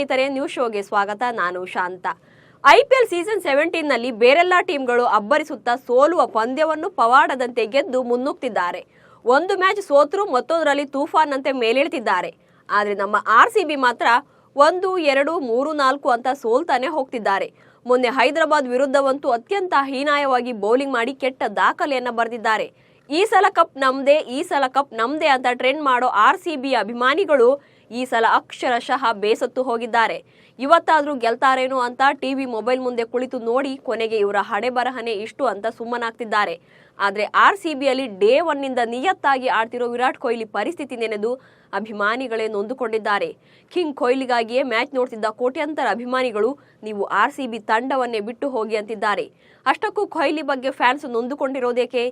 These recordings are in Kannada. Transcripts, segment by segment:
ಸ್ನೇಹಿತರೆ ನ್ಯೂಸ್ ಶೋಗೆ ಸ್ವಾಗತ. ನಾನು ಶಾಂತ. ಐಪಿಎಲ್ ಸೀಸನ್ ಸೆವೆಂಟೀನ್ನಲ್ಲಿ ಬೇರೆಲ್ಲ ಟೀಮ್ಗಳು ಅಬ್ಬರಿಸುತ್ತಾ ಸೋಲುವ ಪಂದ್ಯವನ್ನು ಪವಾಡದಂತೆ ಗೆದ್ದು ಮುನ್ನುಗ್ತಿದ್ದಾರೆ. ಒಂದು ಮ್ಯಾಚ್ ಸೋತರು ಮತ್ತೊಂದರಲ್ಲಿ ತೂಫಾನ್ನಂತೆ ಮೇಲೇಳ್ತಿದ್ದಾರೆ. ಆದರೆ ನಮ್ಮ ಆರ್ ಮಾತ್ರ ಒಂದು, ಎರಡು, ಮೂರು, ನಾಲ್ಕು ಅಂತ ಸೋಲ್ತಾನೆ ಹೋಗ್ತಿದ್ದಾರೆ. ಮೊನ್ನೆ ಹೈದರಾಬಾದ್ ವಿರುದ್ಧವಂತೂ ಅತ್ಯಂತ ಹೀನಾಯವಾಗಿ ಬೌಲಿಂಗ್ ಮಾಡಿ ಕೆಟ್ಟ ದಾಖಲೆಯನ್ನು ಬರೆದಿದ್ದಾರೆ. ಈ ಸಲ ಕಪ್ ನಮ್ದೇ, ಈ ಸಲ ಕಪ್ ನಮ್ದೇ ಅಂತ ಟ್ರೆಂಡ್ ಮಾಡೋ ಆರ್ ಸಿ ಬಿ ಅಭಿಮಾನಿಗಳು ಈ ಸಲ ಅಕ್ಷರಶಃ ಬೇಸತ್ತು ಹೋಗಿದ್ದಾರೆ. ಇವತ್ತಾದರೂ ಗೆಲ್ತಾರೇನೋ ಅಂತ ಟಿವಿ ಮೊಬೈಲ್ ಮುಂದೆ ಕುಳಿತು ನೋಡಿ ಕೊನೆಗೆ ಇವರ ಹಣೆ ಬರಹನೆ ಇಷ್ಟು ಅಂತ ಸುಮ್ಮನಾಗ್ತಿದ್ದಾರೆ. ಆದರೆ ಆರ್ ಸಿ ಬಿಯಲ್ಲಿ ಡೇ ಒನ್ನಿಂದ ನಿಯತ್ತಾಗಿ ಆಡ್ತಿರೋ ವಿರಾಟ್ ಕೊಹ್ಲಿ ಪರಿಸ್ಥಿತಿ ನೆನೆದು ಅಭಿಮಾನಿಗಳೇ ನೊಂದುಕೊಂಡಿದ್ದಾರೆ. ಕಿಂಗ್ ಕೊಹ್ಲಿಗಾಗಿಯೇ ಮ್ಯಾಚ್ ನೋಡ್ತಿದ್ದ ಕೋಟ್ಯಂತರ ಅಭಿಮಾನಿಗಳು ನೀವು ಆರ್ ಸಿ ಬಿ ತಂಡವನ್ನೇ ಬಿಟ್ಟು ಹೋಗಿ ಅಂತಿದ್ದಾರೆ. ಅಷ್ಟಕ್ಕೂ ಕೊಹ್ಲಿ ಬಗ್ಗೆ ಫ್ಯಾನ್ಸ್ ನೊಂದುಕೊಂಡಿರೋದೇಕೆ?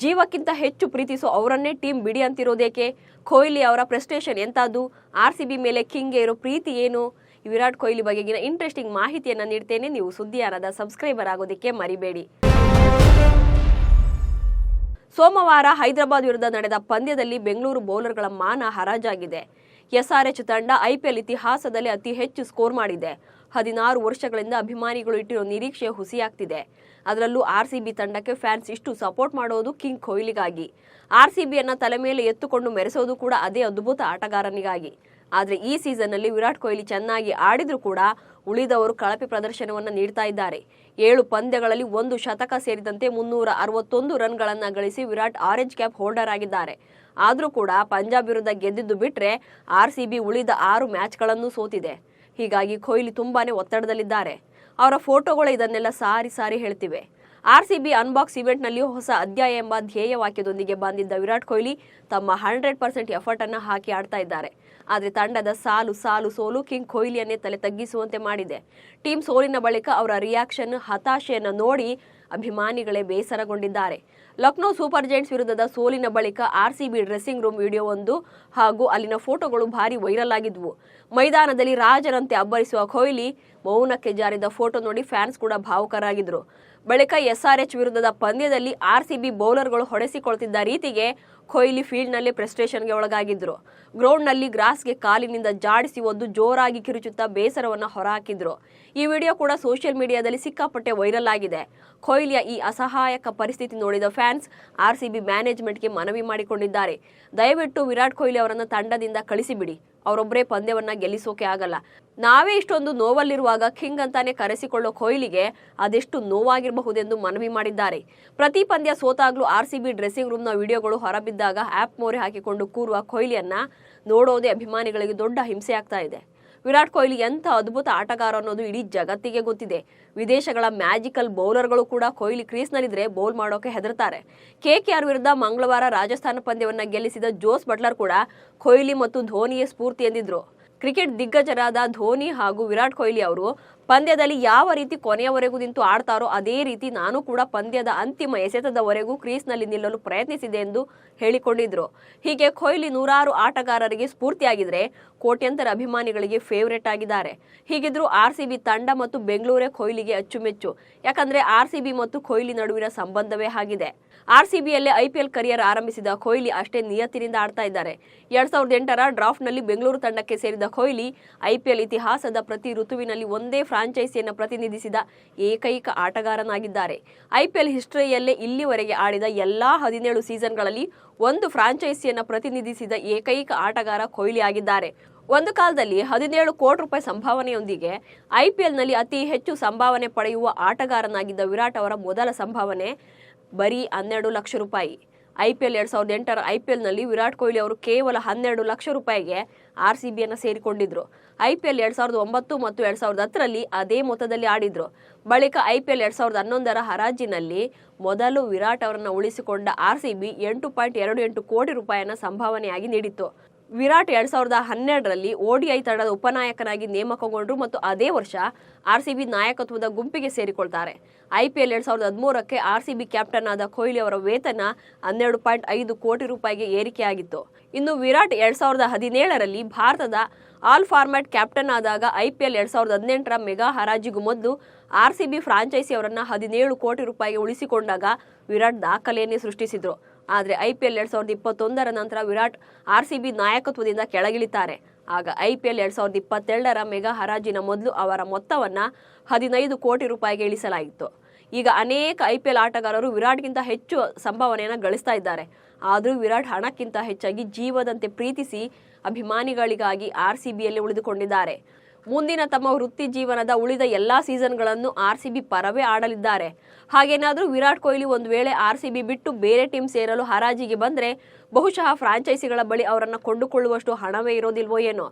ಜೀವಕ್ಕಿಂತ ಹೆಚ್ಚು ಪ್ರೀತಿಸೋ ಅವರನ್ನೇ ಟೀಮ್ ಬಿಡಿ ಅಂತಿರೋದೇಕೆ? ಕೊಹ್ಲಿ ಅವರ ಪ್ರೆಸ್ಟೇಷನ್ ಎಂತಾದ್ದು? ಆರ್ ಸಿ ಬಿ ಮೇಲೆ ಕಿಂಗ್ಗೆ ಇರೋ ಪ್ರೀತಿ ಏನು? ವಿರಾಟ್ ಕೊಹ್ಲಿ ಬಗೆಗಿನ ಇಂಟ್ರೆಸ್ಟಿಂಗ್ ಮಾಹಿತಿಯನ್ನು ನೀಡ್ತೇನೆ. ನೀವು ಸುದ್ದಿಯಾನದ ಸಬ್ಸ್ಕ್ರೈಬರ್ ಆಗೋದಕ್ಕೆ ಮರಿಬೇಡಿ. ಸೋಮವಾರ ಹೈದರಾಬಾದ್ ವಿರುದ್ಧ ನಡೆದ ಪಂದ್ಯದಲ್ಲಿ ಬೆಂಗಳೂರು ಬೌಲರ್ಗಳ ಮಾನ ಹರಾಜಾಗಿದೆ. ಎಸ್ಆರ್ಎಚ್ ತಂಡ ಐಪಿಎಲ್ ಇತಿಹಾಸದಲ್ಲಿ ಅತಿ ಹೆಚ್ಚು ಸ್ಕೋರ್ ಮಾಡಿದೆ. ಹದಿನಾರು ವರ್ಷಗಳಿಂದ ಅಭಿಮಾನಿಗಳು ಇಟ್ಟಿರೋ ನಿರೀಕ್ಷೆ ಹುಸಿಯಾಗ್ತಿದೆ. ಅದರಲ್ಲೂ ಆರ್ಸಿಬಿ ತಂಡಕ್ಕೆ ಫ್ಯಾನ್ಸ್ ಇಷ್ಟು ಸಪೋರ್ಟ್ ಮಾಡೋದು ಕಿಂಗ್ ಕೊಹ್ಲಿಗಾಗಿ. ಆರ್ಸಿಬಿಯನ್ನ ತಲೆ ಮೇಲೆ ಎತ್ತುಕೊಂಡು ಮೆರೆಸೋದು ಕೂಡ ಅದೇ ಅದ್ಭುತ ಆಟಗಾರನಿಗಾಗಿ. ಆದರೆ ಈ ಸೀಸನ್ನಲ್ಲಿ ವಿರಾಟ್ ಕೊಹ್ಲಿ ಚೆನ್ನಾಗಿ ಆಡಿದ್ರೂ ಕೂಡ ಉಳಿದವರು ಕಳಪೆ ಪ್ರದರ್ಶನವನ್ನು ನೀಡ್ತಾ ಇದ್ದಾರೆ. ಏಳು ಪಂದ್ಯಗಳಲ್ಲಿ ಒಂದು ಶತಕ ಸೇರಿದಂತೆ ಮುನ್ನೂರ ಅರವತ್ತೊಂದು ರನ್ಗಳನ್ನು ಗಳಿಸಿ ವಿರಾಟ್ ಆರೆಂಜ್ ಕ್ಯಾಪ್ ಹೋಲ್ಡರ್ ಆಗಿದ್ದಾರೆ. ಆದರೂ ಕೂಡ ಪಂಜಾಬ್ ವಿರುದ್ಧ ಗೆದ್ದಿದ್ದು ಬಿಟ್ರೆ ಬಿ ಉಳಿದ ಆರು ಮ್ಯಾಚ್ಗಳನ್ನು ಸೋತಿದೆ. ಹೀಗಾಗಿ ಕೊಹ್ಲಿ ತುಂಬಾನೇ ಒತ್ತಡದಲ್ಲಿದ್ದಾರೆ. ಅವರ ಫೋಟೋಗಳು ಇದನ್ನೆಲ್ಲ ಸಾರಿ ಸಾರಿ ಹೇಳ್ತಿವೆ. ಆರ್ ಸಿ ಬಿ ಅನ್ಬಾಕ್ಸ್ ಇವೆಂಟ್ನಲ್ಲಿ ಹೊಸ ಅಧ್ಯಾಯ ಎಂಬ ಧ್ಯೇಯ ವಾಕ್ಯದೊಂದಿಗೆ ಬಂದಿದ್ದ ವಿರಾಟ್ ಕೊಹ್ಲಿ ತಮ್ಮ ಹಂಡ್ರೆಡ್ ಪರ್ಸೆಂಟ್ ಎಫರ್ಟ್ ಅನ್ನು ಹಾಕಿ ಆಡ್ತಾ ಇದ್ದಾರೆ. ಆದರೆ ತಂಡದ ಸಾಲು ಸಾಲು ಸೋಲು ಕಿಂಗ್ ಕೊಹ್ಲಿಯನ್ನೇ ತಲೆ ತಗ್ಗಿಸುವಂತೆ ಮಾಡಿದೆ. ಟೀಮ್ ಸೋಲಿನ ಬಳಿಕ ಅವರ ರಿಯಾಕ್ಷನ್ ಹತಾಶೆಯನ್ನು ನೋಡಿ ಅಭಿಮಾನಿಗಳೇ ಬೇಸರಗೊಂಡಿದ್ದಾರೆ. ಲಕ್ನೋ ಸೂಪರ್ ಜೈಂಟ್ಸ್ ವಿರುದ್ಧದ ಸೋಲಿನ ಬಳಿಕ ಆರ್ಸಿಬಿ ಡ್ರೆಸ್ಸಿಂಗ್ ರೂಮ್ ವಿಡಿಯೋ ಒಂದು ಹಾಗೂ ಅಲ್ಲಿನ ಫೋಟೋಗಳು ಭಾರಿ ವೈರಲ್ ಆಗಿದ್ವು. ಮೈದಾನದಲ್ಲಿ ರಾಜರಂತೆ ಅಬ್ಬರಿಸುವ ಕೊಹ್ಲಿ ಮೌನಕ್ಕೆ ಜಾರಿದ ಫೋಟೋ ನೋಡಿ ಫ್ಯಾನ್ಸ್ ಕೂಡ ಭಾವುಕರಾಗಿದ್ರು. ಬಳಿಕ ಎಸ್ಆರ್ಎಚ್ ವಿರುದ್ಧದ ಪಂದ್ಯದಲ್ಲಿ ಆರ್ಸಿಬಿ ಬೌಲರ್ಗಳು ಹೊಡೆಸಿಕೊಳ್ತಿದ್ದ ರೀತಿಗೆ ಕೊಹ್ಲಿ ಫೀಲ್ಡ್ನಲ್ಲಿ ಪ್ರೆಸ್ಟೇಷನ್ಗೆ ಒಳಗಾಗಿದ್ದರು ಗ್ರೌಂಡ್ನಲ್ಲಿ ಗ್ರಾಸ್ಗೆ ಕಾಲಿನಿಂದ ಜಾಡಿಸಿ ಒಂದು ಜೋರಾಗಿ ಕಿರುಚುತ್ತಾ ಬೇಸರವನ್ನು ಹೊರಹಾಕಿದ್ರು. ಈ ವಿಡಿಯೋ ಕೂಡ ಸೋಷಿಯಲ್ ಮೀಡಿಯಾದಲ್ಲಿ ಸಿಕ್ಕಾಪಟ್ಟೆ ವೈರಲ್ ಆಗಿದೆ. ಕೊಹ್ಲಿಯ ಈ ಅಸಹಾಯಕ ಪರಿಸ್ಥಿತಿ ನೋಡಿದ ಫ್ಯಾನ್ಸ್ ಆರ್ಸಿಬಿ ಮ್ಯಾನೇಜ್ಮೆಂಟ್ಗೆ ಮನವಿ ಮಾಡಿಕೊಂಡಿದ್ದಾರೆ. ದಯವಿಟ್ಟು ವಿರಾಟ್ ಕೊಹ್ಲಿ ಅವರನ್ನು ತಂಡದಿಂದ ಕಳಿಸಿಬಿಡಿ. ಅವರೊಬ್ಬರೇ ಪಂದ್ಯವನ್ನ ಗೆಲ್ಲಿಸೋಕೆ ಆಗಲ್ಲ. ನಾವೇ ಇಷ್ಟೊಂದು ನೋವಲ್ಲಿರುವಾಗ ಕಿಂಗ್ ಅಂತಾನೆ ಕರೆಸಿಕೊಳ್ಳೋ ಕೊಹ್ಲಿಗೆ ಅದೆಷ್ಟು ನೋವಾಗಿರಬಹುದೆಂದು ಮನವಿ ಮಾಡಿದ್ದಾರೆ. ಪ್ರತಿ ಪಂದ್ಯ ಸೋತಾಗ್ಲೂ ಬಿ ಡ್ರೆಸ್ಸಿಂಗ್ ರೂಮ್ನ ವಿಡಿಯೋಗಳು ಹೊರಬಿದ್ದಾಗ ಆಪ್ ಮೋರೆ ಹಾಕಿಕೊಂಡು ಕೂರುವ ಕೊಹ್ಲಿಯನ್ನ ನೋಡೋದೇ ಅಭಿಮಾನಿಗಳಿಗೆ ದೊಡ್ಡ ಹಿಂಸೆ ಆಗ್ತಾ ಇದೆ. ವಿರಾಟ್ ಕೊಹ್ಲಿ ಎಂಥ ಅದ್ಭುತ ಆಟಗಾರ ಅನ್ನೋದು ಇಡೀ ಜಗತ್ತಿಗೆ ಗೊತ್ತಿದೆ. ವಿದೇಶಗಳ ಮ್ಯಾಜಿಕಲ್ ಬೌಲರ್ಗಳು ಕೂಡ ಕೊಹ್ಲಿ ಕ್ರೀಸ್ನಲ್ಲಿದ್ರೆ ಬೌಲ್ ಮಾಡೋಕೆ ಹೆದರ್ತಾರೆ. ಕೆಕೆಆರ್ ವಿರುದ್ಧ ಮಂಗಳವಾರ ರಾಜಸ್ಥಾನ ಪಂದ್ಯವನ್ನು ಗೆಲ್ಲಿಸಿದ ಜೋಸ್ ಬಟ್ಲರ್ ಕೂಡ ಕೊಹ್ಲಿ ಮತ್ತು ಧೋನಿಯ ಸ್ಫೂರ್ತಿ ಎಂದಿದ್ರು. ಕ್ರಿಕೆಟ್ ದಿಗ್ಗಜರಾದ ಧೋನಿ ಹಾಗೂ ವಿರಾಟ್ ಕೊಹ್ಲಿ ಅವರು ಪಂದ್ಯದಲ್ಲಿ ಯಾವ ರೀತಿ ಕೊನೆಯವರೆಗೂ ನಿಂತು ಆಡ್ತಾರೋ ಅದೇ ರೀತಿ ನಾನು ಕೂಡ ಪಂದ್ಯದ ಅಂತಿಮ ಎಸೆತದವರೆಗೂ ಕ್ರೀಸ್ನಲ್ಲಿ ನಿಲ್ಲಲು ಪ್ರಯತ್ನಿಸಿದೆ ಎಂದು ಹೇಳಿಕೊಂಡಿದ್ರು. ಹೀಗೆ ಕೊಹ್ಲಿ ನೂರಾರು ಆಟಗಾರರಿಗೆ ಸ್ಫೂರ್ತಿಯಾಗಿದ್ರೆ ಕೋಟ್ಯಂತರ ಅಭಿಮಾನಿಗಳಿಗೆ ಫೇವರೇಟ್ ಆಗಿದ್ದಾರೆ. ಹೀಗಿದ್ರು ಆರ್ ತಂಡ ಮತ್ತು ಬೆಂಗಳೂರೇ ಕೊಹ್ಲಿಗೆ ಅಚ್ಚುಮೆಚ್ಚು. ಯಾಕಂದ್ರೆ ಆರ್ ಮತ್ತು ಕೊಹ್ಲಿ ನಡುವಿನ ಸಂಬಂಧವೇ ಆಗಿದೆ. ಆರ್ ಸಿ ಬಿಯಲ್ಲೇ ಐಪಿಎಲ್ ಕರಿಯರ್ ಆರಂಭಿಸಿದ ಕೊಹ್ಲಿ ಅಷ್ಟೇ ನಿಯತ್ತಿನಿಂದ ಆಡ್ತಾ ಇದ್ದಾರೆ. ಎರಡ್ ಸಾವಿರದ ಎಂಟರ ಡ್ರಾಫ್ಟ್ನಲ್ಲಿ ಬೆಂಗಳೂರು ತಂಡಕ್ಕೆ ಸೇರಿದ ಕೊಹ್ಲಿ ಐಪಿಎಲ್ ಇತಿಹಾಸದ ಪ್ರತಿ ಋತುವಿನಲ್ಲಿ ಒಂದೇ ಫ್ರಾಂಚೈಸಿಯನ್ನು ಪ್ರತಿನಿಧಿಸಿದ ಏಕೈಕ ಆಟಗಾರನಾಗಿದ್ದಾರೆ. ಐಪಿಎಲ್ ಹಿಸ್ಟರಿಯಲ್ಲೇ ಇಲ್ಲಿವರೆಗೆ ಆಡಿದ ಎಲ್ಲಾ ಹದಿನೇಳು ಸೀಸನ್ಗಳಲ್ಲಿ ಒಂದು ಫ್ರಾಂಚೈಸಿಯನ್ನು ಪ್ರತಿನಿಧಿಸಿದ ಏಕೈಕ ಆಟಗಾರ ಕೊಹ್ಲಿ ಆಗಿದ್ದಾರೆ ಒಂದು ಕಾಲದಲ್ಲಿ ಹದಿನೇಳು ಕೋಟಿ ರೂಪಾಯಿ ಸಂಭಾವನೆಯೊಂದಿಗೆ ಐಪಿಎಲ್ನಲ್ಲಿ ಅತಿ ಹೆಚ್ಚು ಸಂಭಾವನೆ ಪಡೆಯುವ ಆಟಗಾರನಾಗಿದ್ದ ವಿರಾಟ್ ಅವರ ಮೊದಲ ಸಂಭಾವನೆ ಬರೀ ಹನ್ನೆರಡು ಲಕ್ಷ ರೂಪಾಯಿ. ಐಪಿಎಲ್ ಎರಡು ಸಾವಿರದ ಎಂಟರ ಐ ಪಿ ಎಲ್ನಲ್ಲಿ ವಿರಾಟ್ ಕೊಹ್ಲಿ ಅವರು ಕೇವಲ ಹನ್ನೆರಡು ಲಕ್ಷ ರೂಪಾಯಿಗೆ ಆರ್ ಸಿ ಬಿಯನ್ನು ಸೇರಿಕೊಂಡಿದ್ರು. ಐಪಿಎಲ್ ಎರಡು ಸಾವಿರದ ಒಂಬತ್ತು ಮತ್ತು ಎರಡು ಸಾವಿರದ ಹತ್ತರಲ್ಲಿ ಅದೇ ಮೊತ್ತದಲ್ಲಿ ಆಡಿದ್ರು. ಬಳಿಕ ಐ ಪಿ ಎಲ್ ಎರಡು ಸಾವಿರದ ಹನ್ನೊಂದರ ಹರಾಜಿನಲ್ಲಿ ಮೊದಲು ವಿರಾಟ್ ಅವರನ್ನು ಉಳಿಸಿಕೊಂಡ ಆರ್ ಸಿ ಬಿ ಎಂಟು ಪಾಯಿಂಟ್ ಎರಡು ಎಂಟು ಕೋಟಿ ರೂಪಾಯಿಯನ್ನು ಸಂಭಾವನೆಯಾಗಿ ನೀಡಿತ್ತು. ವಿರಾಟ್ ಎರಡ್ ಸಾವಿರದ ಹನ್ನೆರಡರಲ್ಲಿ ಓಡಿಐ ತಂಡದ ಉಪನಾಯಕನಾಗಿ ನೇಮಕಗೊಂಡರು ಮತ್ತು ಅದೇ ವರ್ಷ ಆರ್ಸಿಬಿ ನಾಯಕತ್ವದ ಗುಂಪಿಗೆ ಸೇರಿಕೊಳ್ತಾರೆ. ಐಪಿಎಲ್ ಎರಡ್ ಸಾವಿರದ ಹದಿಮೂರಕ್ಕೆ ಆರ್ಸಿಬಿ ಕ್ಯಾಪ್ಟನ್ ಆದ ಕೊಹ್ಲಿ ಅವರ ವೇತನ ಹನ್ನೆರಡು ಪಾಯಿಂಟ್ ಐದು ಕೋಟಿ ರೂಪಾಯಿಗೆ ಏರಿಕೆಯಾಗಿತ್ತು. ಇನ್ನು ವಿರಾಟ್ ಎರಡ್ ಸಾವಿರದ ಹದಿನೇಳರಲ್ಲಿ ಭಾರತದ ಆಲ್ ಫಾರ್ಮ್ಯಾಟ್ ಕ್ಯಾಪ್ಟನ್ ಆದಾಗ ಐಪಿಎಲ್ ಎರಡ್ ಸಾವಿರದ ಹದಿನೆಂಟರ ಮೆಗಾ ಹರಾಜಿಗೂ ಮೊದಲು ಫ್ರಾಂಚೈಸಿ ಅವರನ್ನು ಹದಿನೇಳು ಕೋಟಿ ರೂಪಾಯಿಗೆ ಉಳಿಸಿಕೊಂಡಾಗ ವಿರಾಟ್ ದಾಖಲೆಯನ್ನೇ ಸೃಷ್ಟಿಸಿದ್ರು. ಆದರೆ ಐ ಪಿ ಎಲ್ ಎರಡ್ ಸಾವಿರದ ಇಪ್ಪತ್ತೊಂದರ ನಂತರ ವಿರಾಟ್ ಆರ್ ಸಿ ಬಿ ನಾಯಕತ್ವದಿಂದ ಕೆಳಗಿಳಿತಾರೆ. ಆಗ ಐ ಪಿ ಎಲ್ ಎರಡ್ ಸಾವಿರದ ಇಪ್ಪತ್ತೆರಡರ ಮೆಗಾ ಹರಾಜಿನ ಮೊದಲು ಅವರ ಮೊತ್ತವನ್ನ ಹದಿನೈದು ಕೋಟಿ ರೂಪಾಯಿಗೆ ಇಳಿಸಲಾಗಿತ್ತು. ಈಗ ಅನೇಕ ಐ ಪಿ ಎಲ್ ಆಟಗಾರರು ವಿರಾಟ್ಗಿಂತ ಹೆಚ್ಚು ಸಂಭಾವನೆಯನ್ನು ಗಳಿಸ್ತಾ ಇದ್ದಾರೆ. ಆದರೂ ವಿರಾಟ್ ಹಣಕ್ಕಿಂತ ಹೆಚ್ಚಾಗಿ ಜೀವದಂತೆ ಪ್ರೀತಿಸಿ ಅಭಿಮಾನಿಗಳಿಗಾಗಿ ಆರ್ ಸಿ ಬಿಯಲ್ಲಿ ಉಳಿದುಕೊಂಡಿದ್ದಾರೆ. ಮುಂದಿನ ತಮ್ಮ ವೃತ್ತಿ ಜೀವನದ ಉಳಿದ ಎಲ್ಲಾ ಸೀಸನ್ಗಳನ್ನು ಆರ್ ಸಿ ಬಿ ಪರವೇ ಆಡಲಿದ್ದಾರೆ. ಹಾಗೇನಾದರೂ ವಿರಾಟ್ ಕೊಹ್ಲಿ ಒಂದು ವೇಳೆ ಆರ್ ಸಿ ಬಿ ಬಿಟ್ಟು ಬೇರೆ ಟೀಮ್ ಸೇರಲು ಹರಾಜಿಗೆ ಬಂದರೆ ಬಹುಶಃ ಫ್ರಾಂಚೈಸಿಗಳ ಬಳಿ ಅವರನ್ನು ಕೊಂಡುಕೊಳ್ಳುವಷ್ಟು ಹಣವೇ ಇರೋದಿಲ್ವೋ ಏನೋ.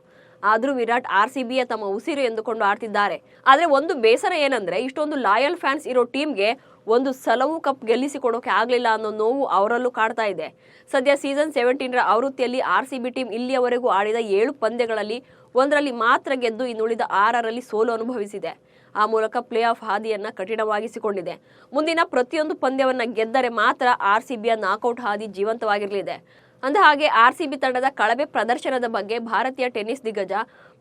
ಆದರೂ ವಿರಾಟ್ ಆರ್ ಸಿ ಬಿಯ ತಮ್ಮ ಉಸಿರು ಎಂದುಕೊಂಡು ಆಡ್ತಿದ್ದಾರೆ. ಆದರೆ ಒಂದು ಬೇಸರ ಏನಂದ್ರೆ ಇಷ್ಟೊಂದು ಲಾಯಲ್ ಫ್ಯಾನ್ಸ್ ಇರೋ ಟೀಮ್ಗೆ ಒಂದು ಸಲವು ಕಪ್ ಗೆಲ್ಲಿಸಿಕೊಡೋಕೆ ಆಗಲಿಲ್ಲ ಅನ್ನೋ ನೋವು ಅವರಲ್ಲೂ ಕಾಡ್ತಾ ಇದೆ. ಸದ್ಯ ಸೀಸನ್ ಸೆವೆಂಟೀನ್ರ ಆವೃತ್ತಿಯಲ್ಲಿ ಆರ್ ಸಿ ಬಿ ಟೀಮ್ ಇಲ್ಲಿಯವರೆಗೂ ಆಡಿದ ಏಳು ಪಂದ್ಯಗಳಲ್ಲಿ ಒಂದರಲ್ಲಿ ಮಾತ್ರ ಗೆದ್ದು ಇನ್ನುಳಿದ ಆರರಲ್ಲಿ ಸೋಲು ಅನುಭವಿಸಿದೆ. ಆ ಮೂಲಕ ಪ್ಲೇ ಆಫ್ ಹಾದಿಯನ್ನು ಕಠಿಣವಾಗಿಸಿಕೊಂಡಿದೆ. ಮುಂದಿನ ಪ್ರತಿಯೊಂದು ಪಂದ್ಯವನ್ನ ಗೆದ್ದರೆ ಮಾತ್ರ ಆರ್ ಸಿ ಬಿಯ ನಾಕೌಟ್ ಹಾದಿ ಜೀವಂತವಾಗಿರಲಿದೆ. ಅಂದ ಹಾಗೆ ಆರ್ ಸಿ ಬಿ ತಂಡದ ಕಳಪೆ ಪ್ರದರ್ಶನದ ಬಗ್ಗೆ ಭಾರತೀಯ ಟೆನ್ನಿಸ್ ದಿಗ್ಗಜ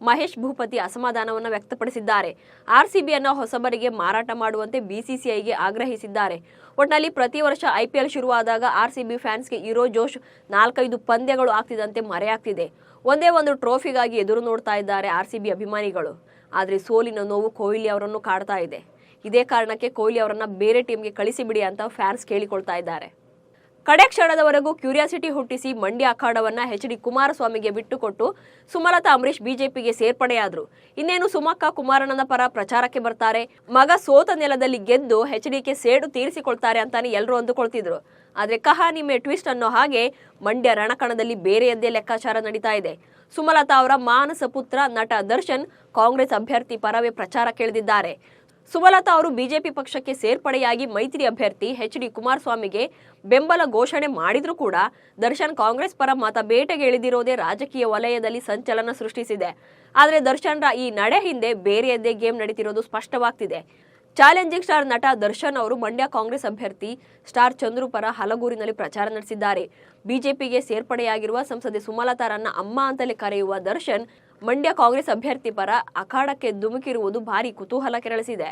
ಮಹೇಶ್ ಭೂಪತಿ ಅಸಮಾಧಾನವನ್ನು ವ್ಯಕ್ತಪಡಿಸಿದ್ದಾರೆ. ಆರ್ ಸಿ ಬಿಯನ್ನು ಹೊಸಬರಿಗೆ ಮಾರಾಟ ಮಾಡುವಂತೆ ಬಿಸಿಸಿಐಗೆ ಆಗ್ರಹಿಸಿದ್ದಾರೆ. ಒಟ್ನಲ್ಲಿ ಪ್ರತಿ ವರ್ಷ ಐಪಿಎಲ್ ಶುರುವಾದಾಗ ಆರ್ ಸಿ ಬಿ ಫ್ಯಾನ್ಸ್ಗೆ ಇರೋ ಜೋಶ್ ನಾಲ್ಕೈದು ಪಂದ್ಯಗಳು ಆಗ್ತಿದ್ದಂತೆ ಮರೆಯಾಗ್ತಿದೆ. ಒಂದೇ ಒಂದು ಟ್ರೋಫಿಗಾಗಿ ಎದುರು ನೋಡ್ತಾ ಇದ್ದಾರೆ ಆರ್ ಸಿ ಬಿ ಅಭಿಮಾನಿಗಳು. ಆದರೆ ಸೋಲಿನ ನೋವು ಕೊಹ್ಲಿ ಅವರನ್ನು ಕಾಡ್ತಾ ಇದೆ. ಇದೇ ಕಾರಣಕ್ಕೆ ಕೊಹ್ಲಿ ಅವರನ್ನು ಬೇರೆ ಟೀಮ್ಗೆ ಕಳಿಸಿಬಿಡಿ ಅಂತ ಫ್ಯಾನ್ಸ್ ಕೇಳಿಕೊಳ್ತಾ ಇದ್ದಾರೆ. ಕಡೆ ಕ್ಷಣದವರೆಗೂ ಕ್ಯೂರಿಯಾಸಿಟಿ ಹುಟ್ಟಿಸಿ ಮಂಡ್ಯ ಅಖಾಡವನ್ನ ಎಚ್ ಡಿ ಕುಮಾರಸ್ವಾಮಿಗೆ ಬಿಟ್ಟುಕೊಟ್ಟು ಸುಮಲತಾ ಅಂಬರೀಶ್ ಬಿಜೆಪಿಗೆ ಸೇರ್ಪಡೆಯಾದ್ರು. ಇನ್ನೇನು ಸುಮಕ್ಕ ಕುಮಾರಣ್ಣನ ಪರ ಪ್ರಚಾರಕ್ಕೆ ಬರ್ತಾರೆ? ಮಗ ಸೋತ ನೆಲದಲ್ಲಿ ಗೆದ್ದು ಎಚ್ ಡಿಕೆ ಸೇಡು ತೀರಿಸಿಕೊಳ್ತಾರೆ ಅಂತಾನೆ ಎಲ್ಲರೂ ಅಂದುಕೊಳ್ತಿದ್ರು. ಆದ್ರೆ ಕಹಾನಿ ಮೇ ಟ್ವಿಸ್ಟ್ ಅನ್ನೋ ಹಾಗೆ ಮಂಡ್ಯ ರಣಕಣದಲ್ಲಿ ಬೇರೆಯದ್ದೇ ಲೆಕ್ಕಾಚಾರ ನಡೀತಾ ಇದೆ. ಸುಮಲತಾ ಅವರ ಮಾನಸ ಪುತ್ರ ನಟ ದರ್ಶನ್ ಕಾಂಗ್ರೆಸ್ ಅಭ್ಯರ್ಥಿ ಪರವೇ ಪ್ರಚಾರ ಕೇಳಿದಿದ್ದಾರೆ. ಸುಮಲತಾ ಅವರು ಬಿಜೆಪಿ ಪಕ್ಷಕ್ಕೆ ಸೇರ್ಪಡೆಯಾಗಿ ಮೈತ್ರಿ ಅಭ್ಯರ್ಥಿ ಎಚ್ ಡಿ ಕುಮಾರಸ್ವಾಮಿಗೆ ಬೆಂಬಲ ಘೋಷಣೆ ಮಾಡಿದರೂ ಕೂಡ ದರ್ಶನ್ ಕಾಂಗ್ರೆಸ್ ಪರ ಮತ ಬೇಟೆಗೆ ಇಳಿದಿರೋದೇ ರಾಜಕೀಯ ವಲಯದಲ್ಲಿ ಸಂಚಲನ ಸೃಷ್ಟಿಸಿದೆ. ಆದರೆ ದರ್ಶನ್ರ ಈ ನಡೆ ಹಿಂದೆ ಬೇರೆಯದ್ದೇ ಗೇಮ್ ನಡೀತಿರೋದು ಸ್ಪಷ್ಟವಾಗ್ತಿದೆ. ಚಾಲೆಂಜಿಂಗ್ ಸ್ಟಾರ್ ನಟ ದರ್ಶನ್ ಅವರು ಮಂಡ್ಯ ಕಾಂಗ್ರೆಸ್ ಅಭ್ಯರ್ಥಿ ಸ್ಟಾರ್ ಚಂದ್ರು ಪರ ಹಲಗೂರಿನಲ್ಲಿ ಪ್ರಚಾರ ನಡೆಸಿದ್ದಾರೆ. ಬಿಜೆಪಿಗೆ ಸೇರ್ಪಡೆಯಾಗಿರುವ ಸಂಸದೆ ಸುಮಲತಾರನ್ನ ಅಮ್ಮ ಅಂತಲೇ ಕರೆಯುವ ದರ್ಶನ್ ಮಂಡ್ಯ ಕಾಂಗ್ರೆಸ್ ಅಭ್ಯರ್ಥಿ ಪರ ಅಖಾಡಕ್ಕೆ ಧುಮುಕಿರುವುದು ಭಾರಿ ಕುತೂಹಲ ಕೆರಳಿಸಿದೆ.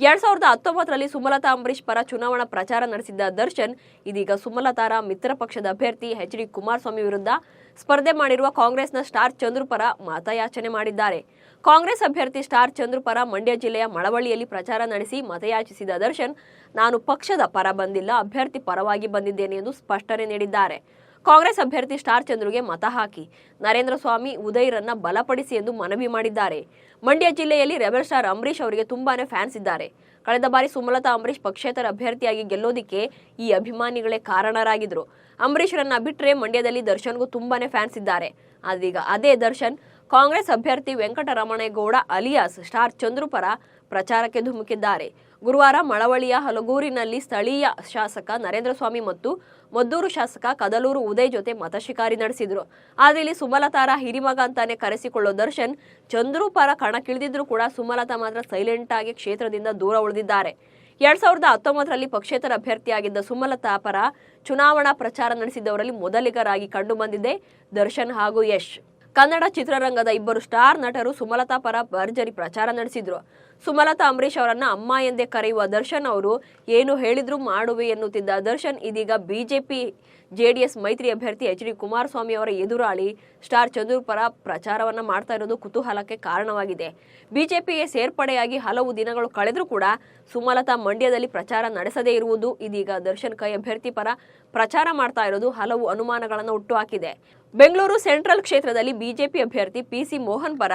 ಎರಡ್ ಸಾವಿರದ ಹತ್ತೊಂಬತ್ತರಲ್ಲಿ ಸುಮಲತಾ ಅಂಬರೀಶ್ ಪರ ಚುನಾವಣಾ ಪ್ರಚಾರ ನಡೆಸಿದ್ದ ದರ್ಶನ್, ಇದೀಗ ಸುಮಲತಾರ ಮಿತ್ರ ಪಕ್ಷದ ಅಭ್ಯರ್ಥಿ ಎಚ್ ಡಿ ಕುಮಾರಸ್ವಾಮಿ ವಿರುದ್ಧ ಸ್ಪರ್ಧೆ ಮಾಡಿರುವ ಕಾಂಗ್ರೆಸ್ನ ಸ್ಟಾರ್ ಚಂದ್ರು ಪರ ಮತಯಾಚನೆ ಮಾಡಿದ್ದಾರೆ. ಕಾಂಗ್ರೆಸ್ ಅಭ್ಯರ್ಥಿ ಸ್ಟಾರ್ ಚಂದ್ರು ಪರ ಮಂಡ್ಯ ಜಿಲ್ಲೆಯ ಮಳವಳ್ಳಿಯಲ್ಲಿ ಪ್ರಚಾರ ನಡೆಸಿ ಮತಯಾಚಿಸಿದ ದರ್ಶನ್, ನಾನು ಪಕ್ಷದ ಪರ ಬಂದಿಲ್ಲ, ಅಭ್ಯರ್ಥಿ ಪರವಾಗಿ ಬಂದಿದ್ದೇನೆ ಎಂದು ಸ್ಪಷ್ಟನೆ ನೀಡಿದ್ದಾರೆ. ಕಾಂಗ್ರೆಸ್ ಅಭ್ಯರ್ಥಿ ಸ್ಟಾರ್ ಚಂದ್ರುಗೆ ಮತ ಹಾಕಿ. ನರೇಂದ್ರ ಸ್ವಾಮಿ ಉದಯ್ರನ್ನ ಬಲಪಡಿಸಿ ಎಂದು ಮನವಿ ಮಾಡಿದ್ದಾರೆ. ಮಂಡ್ಯ ಜಿಲ್ಲೆಯಲ್ಲಿ ರೆಬಲ್ ಸ್ಟಾರ್ ಅಂಬರೀಶ್ ಅವರಿಗೆ ತುಂಬಾನೇ ಫ್ಯಾನ್ಸ್ ಇದ್ದಾರೆ. ಕಳೆದ ಬಾರಿ ಸುಮಲತಾ ಅಂಬರೀಶ್ ಪಕ್ಷೇತರ ಅಭ್ಯರ್ಥಿಯಾಗಿ ಗೆಲ್ಲೋದಿಕ್ಕೆ ಈ ಅಭಿಮಾನಿಗಳೇ ಕಾರಣರಾಗಿದ್ರು. ಅಂಬರೀಶ್ರನ್ನ ಬಿಟ್ರೆ ಮಂಡ್ಯದಲ್ಲಿ ದರ್ಶನ್ಗೂ ತುಂಬಾನೇ ಫ್ಯಾನ್ಸ್ ಇದ್ದಾರೆ. ಅದೀಗ ಅದೇ ದರ್ಶನ್ ಕಾಂಗ್ರೆಸ್ ಅಭ್ಯರ್ಥಿ ವೆಂಕಟರಮಣೇಗೌಡ ಅಲಿಯಾಸ್ ಸ್ಟಾರ್ ಚಂದ್ರು ಪರ ಪ್ರಚಾರಕ್ಕೆ ಧುಮುಕಿದ್ದಾರೆ. ಗುರುವಾರ ಮಳವಳ್ಳಿಯ ಹಲಗೂರಿನಲ್ಲಿ ಸ್ಥಳೀಯ ಶಾಸಕ ನರೇಂದ್ರ ಸ್ವಾಮಿ ಮತ್ತು ಮದ್ದೂರು ಶಾಸಕ ಕದಲೂರು ಉದಯ್ ಜೊತೆ ಮತ ಶಿಕಾರಿ ನಡೆಸಿದ್ರು. ಆದ್ರೆ ಇಲ್ಲಿ ಸುಮಲತಾರ ಹಿರಿಮಗ ಅಂತಾನೆ ಕರೆಸಿಕೊಳ್ಳೋ ದರ್ಶನ್ ಚಂದ್ರು ಪರ ಕಣಕ್ಕಿಳಿದಿದ್ರು ಕೂಡ ಸುಮಲತಾ ಮಾತ್ರ ಸೈಲೆಂಟ್ ಆಗಿ ಕ್ಷೇತ್ರದಿಂದ ದೂರ ಉಳಿದಿದ್ದಾರೆ. ಎರಡ್ ಸಾವಿರದ ಹತ್ತೊಂಬತ್ತರಲ್ಲಿ ಪಕ್ಷೇತರ ಅಭ್ಯರ್ಥಿಯಾಗಿದ್ದ ಸುಮಲತಾ ಪರ ಚುನಾವಣಾ ಪ್ರಚಾರ ನಡೆಸಿದವರಲ್ಲಿ ಮೊದಲಿಗರಾಗಿ ಕಂಡುಬಂದಿದೆ ದರ್ಶನ್ ಹಾಗೂ ಯಶ್. ಕನ್ನಡ ಚಿತ್ರರಂಗದ ಇಬ್ಬರು ಸ್ಟಾರ್ ನಟರು ಸುಮಲತಾ ಪರ ಭರ್ಜರಿ ಪ್ರಚಾರ ನಡೆಸಿದ್ರು. ಸುಮಲತಾ ಅಂಬರೀಶ್ ಅವರನ್ನ ಅಮ್ಮ ಎಂದೇ ಕರೆಯುವ ದರ್ಶನ್ ಅವರು ಏನು ಹೇಳಿದ್ರು ಮಾಡುವೆ ಎನ್ನುತ್ತಿದ್ದ ದರ್ಶನ್ ಇದೀಗ ಬಿಜೆಪಿ, ಜೆಡಿಎಸ್ ಮೈತ್ರಿ ಅಭ್ಯರ್ಥಿ ಎಚ್ ಡಿ ಕುಮಾರಸ್ವಾಮಿ ಅವರ ಎದುರಾಳಿ. ಸ್ಟಾರ್ ಚಂದ್ರ ಪರ ಪ್ರಚಾರವನ್ನ ಮಾಡ್ತಾ ಇರೋದು ಕುತೂಹಲಕ್ಕೆ ಕಾರಣವಾಗಿದೆ. ಬಿಜೆಪಿಗೆ ಸೇರ್ಪಡೆಯಾಗಿ ಹಲವು ದಿನಗಳು ಕಳೆದರೂ ಕೂಡ ಸುಮಲತಾ ಮಂಡ್ಯದಲ್ಲಿ ಪ್ರಚಾರ ನಡೆಸದೇ ಇರುವುದು ಇದೀಗ ದರ್ಶನ್ ಕೈ ಅಭ್ಯರ್ಥಿ ಪರ ಪ್ರಚಾರ ಮಾಡ್ತಾ ಇರೋದು ಹಲವು ಅನುಮಾನಗಳನ್ನು ಹುಟ್ಟುಹಾಕಿದೆ ಬೆಂಗಳೂರು ಸೆಂಟ್ರಲ್ ಕ್ಷೇತ್ರದಲ್ಲಿ ಬಿಜೆಪಿ ಅಭ್ಯರ್ಥಿ ಪಿಸಿ ಮೋಹನ್ ಪರ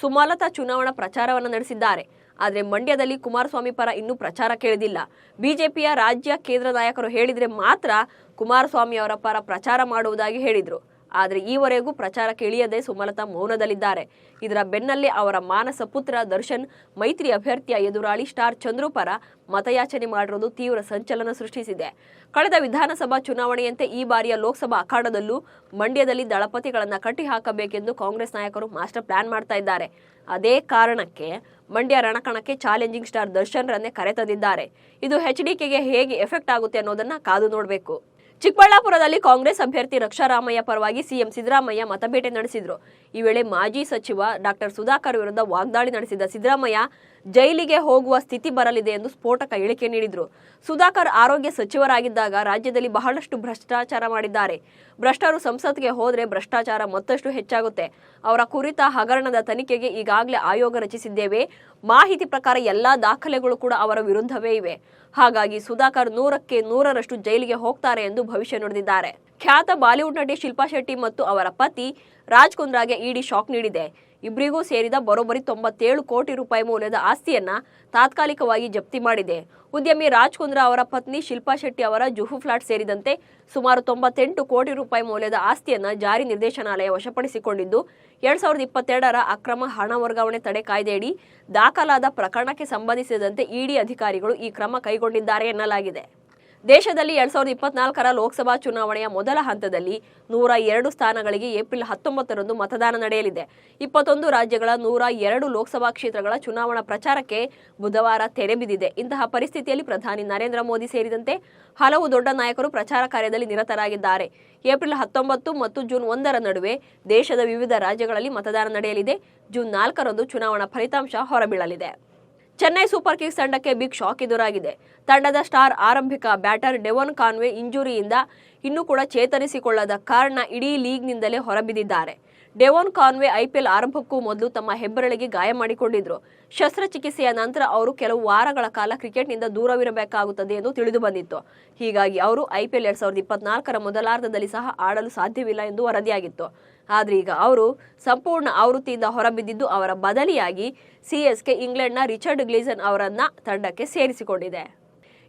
ಸುಮಲತಾ ಚುನಾವಣಾ ಪ್ರಚಾರವನ್ನು ನಡೆಸಿದ್ದಾರೆ. ಆದರೆ ಮಂಡ್ಯದಲ್ಲಿ ಕುಮಾರಸ್ವಾಮಿ ಪರ ಇನ್ನೂ ಪ್ರಚಾರ ಕೇಳಿದಿಲ್ಲ. ಬಿಜೆಪಿಯ ರಾಜ್ಯ ಕೇಂದ್ರ ನಾಯಕರು ಹೇಳಿದರೆ ಮಾತ್ರ ಕುಮಾರಸ್ವಾಮಿ ಅವರ ಪರ ಪ್ರಚಾರ ಮಾಡುವುದಾಗಿ ಹೇಳಿದ್ರು. ಆದರೆ ಈವರೆಗೂ ಪ್ರಚಾರಕ್ಕೆ ಇಳಿಯದೆ ಸುಮಲತಾ ಮೌನದಲ್ಲಿದ್ದಾರೆ. ಇದರ ಬೆನ್ನಲ್ಲೇ ಅವರ ಮಾನಸ ಪುತ್ರ ದರ್ಶನ್, ಮೈತ್ರಿ ಅಭ್ಯರ್ಥಿಯ ಎದುರಾಳಿ ಸ್ಟಾರ್ ಚಂದ್ರು ಪರ ಮತಯಾಚನೆ ಮಾಡಿರೋದು ತೀವ್ರ ಸಂಚಲನ ಸೃಷ್ಟಿಸಿದೆ. ಕಳೆದ ವಿಧಾನಸಭಾ ಚುನಾವಣೆಯಂತೆ ಈ ಬಾರಿಯ ಲೋಕಸಭಾ ಅಖಾಡದಲ್ಲೂ ಮಂಡ್ಯದಲ್ಲಿ ದಳಪತಿಗಳನ್ನು ಕಟ್ಟಿ ಹಾಕಬೇಕೆಂದು ಕಾಂಗ್ರೆಸ್ ನಾಯಕರು ಮಾಸ್ಟರ್ ಪ್ಲಾನ್ ಮಾಡ್ತಾ ಇದ್ದಾರೆ. ಅದೇ ಕಾರಣಕ್ಕೆ ಮಂಡ್ಯ ರಣಕಣಕ್ಕೆ ಚಾಲೆಂಜಿಂಗ್ ಸ್ಟಾರ್ ದರ್ಶನ್ ರನ್ನೇ ಕರೆತಂದಿದ್ದಾರೆ. ಇದು ಎಚ್ ಡಿಕೆಗೆ ಹೇಗೆ ಎಫೆಕ್ಟ್ ಆಗುತ್ತೆ ಅನ್ನೋದನ್ನ ಕಾದು ನೋಡಬೇಕು. ಚಿಕ್ಕಬಳ್ಳಾಪುರದಲ್ಲಿ ಕಾಂಗ್ರೆಸ್ ಅಭ್ಯರ್ಥಿ ರಕ್ಷಾರಾಮಯ್ಯ ಪರವಾಗಿ ಸಿಎಂ ಸಿದ್ದರಾಮಯ್ಯ ಮತಬೇಟೆ ನಡೆಸಿದ್ರು. ಈ ವೇಳೆ ಮಾಜಿ ಸಚಿವ ಡಾಕ್ಟರ್ ಸುಧಾಕರ್ ವಿರುದ್ಧ ವಾಗ್ದಾಳಿ ನಡೆಸಿದ ಸಿದ್ದರಾಮಯ್ಯ ಜೈಲಿಗೆ ಹೋಗುವ ಸ್ಥಿತಿ ಬರಲಿದೆ ಎಂದು ಸ್ಫೋಟಕ ಹೇಳಿಕೆ ನೀಡಿದರು. ಸುಧಾಕರ್ ಆರೋಗ್ಯ ಸಚಿವರಾಗಿದ್ದಾಗ ರಾಜ್ಯದಲ್ಲಿ ಬಹಳಷ್ಟು ಭ್ರಷ್ಟಾಚಾರ ಮಾಡಿದ್ದಾರೆ. ಭ್ರಷ್ಟರು ಸಂಸತ್ಗೆ ಹೋದರೆ ಭ್ರಷ್ಟಾಚಾರ ಮತ್ತಷ್ಟು ಹೆಚ್ಚಾಗುತ್ತೆ. ಅವರ ಕುರಿತ ಹಗರಣದ ತನಿಖೆಗೆ ಈಗಾಗಲೇ ಆಯೋಗ ರಚಿಸಿದ್ದೇವೆ. ಮಾಹಿತಿ ಪ್ರಕಾರ ಎಲ್ಲಾ ದಾಖಲೆಗಳು ಕೂಡ ಅವರ ವಿರುದ್ಧವೇ ಇವೆ. ಹಾಗಾಗಿ ಸುಧಾಕರ್ ನೂರಕ್ಕೆ ನೂರರಷ್ಟು ಜೈಲಿಗೆ ಹೋಗ್ತಾರೆ ಎಂದು ಭವಿಷ್ಯ ನುಡಿದಿದ್ದಾರೆ. ಖ್ಯಾತ ಬಾಲಿವುಡ್ ನಟಿ ಶಿಲ್ಪಾ ಶೆಟ್ಟಿ ಮತ್ತು ಅವರ ಪತಿ ರಾಜ್ ಕುಂದ್ರಾಗೆ ಇಡಿ ಶಾಕ್ ನೀಡಿದೆ. ಇಬ್ಬರಿಗೂ ಸೇರಿದ ಬರೋಬ್ಬರಿ ತೊಂಬತ್ತೇಳು ಕೋಟಿ ರೂಪಾಯಿ ಮೌಲ್ಯದ ಆಸ್ತಿಯನ್ನ ತಾತ್ಕಾಲಿಕವಾಗಿ ಜಪ್ತಿ ಮಾಡಿದೆ. ಉದ್ಯಮಿ ರಾಜ್ ಕುಂದ್ರಾ ಅವರ ಪತ್ನಿ ಶಿಲ್ಪಾ ಶೆಟ್ಟಿ ಅವರ ಜುಹು ಫ್ಲಾಟ್ ಸೇರಿದಂತೆ ಸುಮಾರು ತೊಂಬತ್ತೆಂಟು ಕೋಟಿ ರೂಪಾಯಿ ಮೌಲ್ಯದ ಆಸ್ತಿಯನ್ನ ಜಾರಿ ನಿರ್ದೇಶನಾಲಯ ವಶಪಡಿಸಿಕೊಂಡಿದ್ದು, ಎರಡ್ ಸಾವಿರದ ಇಪ್ಪತ್ತೆರಡರ ಅಕ್ರಮ ಹಣ ವರ್ಗಾವಣೆ ತಡೆ ಕಾಯ್ದೆಯಡಿ ದಾಖಲಾದ ಪ್ರಕರಣಕ್ಕೆ ಸಂಬಂಧಿಸಿದಂತೆ ಇಡಿ ಅಧಿಕಾರಿಗಳು ಈ ಕ್ರಮ ಕೈಗೊಂಡಿದ್ದಾರೆ ಎನ್ನಲಾಗಿದೆ. ದೇಶದಲ್ಲಿ ಎರಡ್ ಸಾವಿರದ ಇಪ್ಪತ್ನಾಲ್ಕರ ಲೋಕಸಭಾ ಚುನಾವಣೆಯ ಮೊದಲ ಹಂತದಲ್ಲಿ ನೂರ ಎರಡು ಸ್ಥಾನಗಳಿಗೆ ಏಪ್ರಿಲ್ ಹತ್ತೊಂಬತ್ತರಂದು ಮತದಾನ ನಡೆಯಲಿದೆ. ಇಪ್ಪತ್ತೊಂದು ರಾಜ್ಯಗಳ ನೂರ ಎರಡು ಲೋಕಸಭಾ ಕ್ಷೇತ್ರಗಳ ಚುನಾವಣಾ ಪ್ರಚಾರಕ್ಕೆ ಬುಧವಾರ ತೆರೆ ಬಿದ್ದಿದೆ. ಇಂತಹ ಪರಿಸ್ಥಿತಿಯಲ್ಲಿ ಪ್ರಧಾನಿ ನರೇಂದ್ರ ಮೋದಿ ಸೇರಿದಂತೆ ಹಲವು ದೊಡ್ಡ ನಾಯಕರು ಪ್ರಚಾರ ಕಾರ್ಯದಲ್ಲಿ ನಿರತರಾಗಿದ್ದಾರೆ. ಏಪ್ರಿಲ್ ಹತ್ತೊಂಬತ್ತು ಮತ್ತು ಜೂನ್ ಒಂದರ ನಡುವೆ ದೇಶದ ವಿವಿಧ ರಾಜ್ಯಗಳಲ್ಲಿ ಮತದಾನ ನಡೆಯಲಿದೆ. ಜೂನ್ ನಾಲ್ಕರಂದು ಚುನಾವಣಾ ಫಲಿತಾಂಶ ಹೊರಬೀಳಲಿದೆ. ಚೆನ್ನೈ ಸೂಪರ್ ಕಿಂಗ್ಸ್ ತಂಡಕ್ಕೆ ಬಿಗ್ ಶಾಕ್ ಎದುರಾಗಿದೆ. ತಂಡದ ಸ್ಟಾರ್ ಆರಂಭಿಕ ಬ್ಯಾಟರ್ ಡೆವನ್ ಕಾನ್ವೆ ಇಂಜುರಿಯಿಂದ ಇನ್ನೂ ಕೂಡ ಚೇತರಿಸಿಕೊಳ್ಳದ ಕಾರಣ ಇಡೀ ಲೀಗ್ನಿಂದಲೇ ಹೊರಬಿದ್ದಿದ್ದಾರೆ. ಡೆವನ್ ಕಾನ್ವೆ ಐಪಿಎಲ್ ಆರಂಭಕ್ಕೂ ಮೊದಲು ತಮ್ಮ ಹೆಬ್ಬೆರಳಿಗೆ ಗಾಯ ಮಾಡಿಕೊಂಡಿದ್ರು. ಶಸ್ತ್ರಚಿಕಿತ್ಸೆಯ ನಂತರ ಅವರು ಕೆಲವು ವಾರಗಳ ಕಾಲ ಕ್ರಿಕೆಟ್ನಿಂದ ದೂರವಿರಬೇಕಾಗುತ್ತದೆ ಎಂದು ತಿಳಿದು ಬಂದಿತ್ತು. ಹೀಗಾಗಿ ಅವರು ಐಪಿಎಲ್ ಎರಡ್ ಸಾವಿರದ ಇಪ್ಪತ್ನಾಲ್ಕರ ಮೊದಲಾರ್ಧದಲ್ಲಿ ಸಹ ಆಡಲು ಸಾಧ್ಯವಿಲ್ಲ ಎಂದು ವರದಿಯಾಗಿತ್ತು. ಆದ್ರೆ ಈಗ ಅವರು ಸಂಪೂರ್ಣ ಆವೃತ್ತಿಯಿಂದ ಹೊರಬಿದ್ದಿದ್ದು ಅವರ ಬದಲಿಯಾಗಿ ಸಿಎಸ್ಕೆ ಇಂಗ್ಲೆಂಡ್ನ ರಿಚರ್ಡ್ ಗ್ಲೀಸನ್ ಅವರನ್ನ ತಂಡಕ್ಕೆ ಸೇರಿಸಿಕೊಂಡಿದೆ.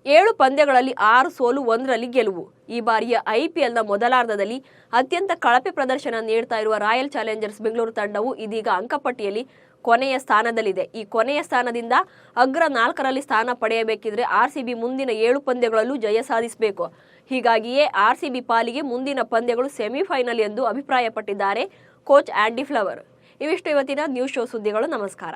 ಏಳು ಪಂದ್ಯಗಳಲ್ಲಿ ಆರು ಸೋಲು, ಒಂದರಲ್ಲಿ ಗೆಲುವು. ಈ ಬಾರಿಯ ಐಪಿಎಲ್ನ ಮೊದಲಾರ್ಧದಲ್ಲಿ ಅತ್ಯಂತ ಕಳಪೆ ಪ್ರದರ್ಶನ ನೀಡ್ತಾ ಇರುವ ರಾಯಲ್ ಚಾಲೆಂಜರ್ಸ್ ಬೆಂಗಳೂರು ತಂಡವು ಇದೀಗ ಅಂಕಪಟ್ಟಿಯಲ್ಲಿ ಕೊನೆಯ ಸ್ಥಾನದಲ್ಲಿದೆ. ಈ ಕೊನೆಯ ಸ್ಥಾನದಿಂದ ಅಗ್ರ ನಾಲ್ಕರಲ್ಲಿ ಸ್ಥಾನ ಪಡೆಯಬೇಕಿದ್ರೆ ಬಿ ಮುಂದಿನ ಏಳು ಪಂದ್ಯಗಳಲ್ಲೂ ಜಯ ಸಾಧಿಸಬೇಕು. ಹೀಗಾಗಿಯೇ ಆರ್ಸಿಬಿ ಪಾಲಿಗೆ ಮುಂದಿನ ಪಂದ್ಯಗಳು ಸೆಮಿಫೈನಲ್ ಎಂದು ಅಭಿಪ್ರಾಯಪಟ್ಟಿದ್ದಾರೆ ಕೋಚ್ ಆ್ಯಂಡಿ ಫ್ಲವರ್. ಇವಿಷ್ಟು ಇವತ್ತಿನ ನ್ಯೂಸ್ ಶೋ ಸುದ್ದಿಗಳು. ನಮಸ್ಕಾರ.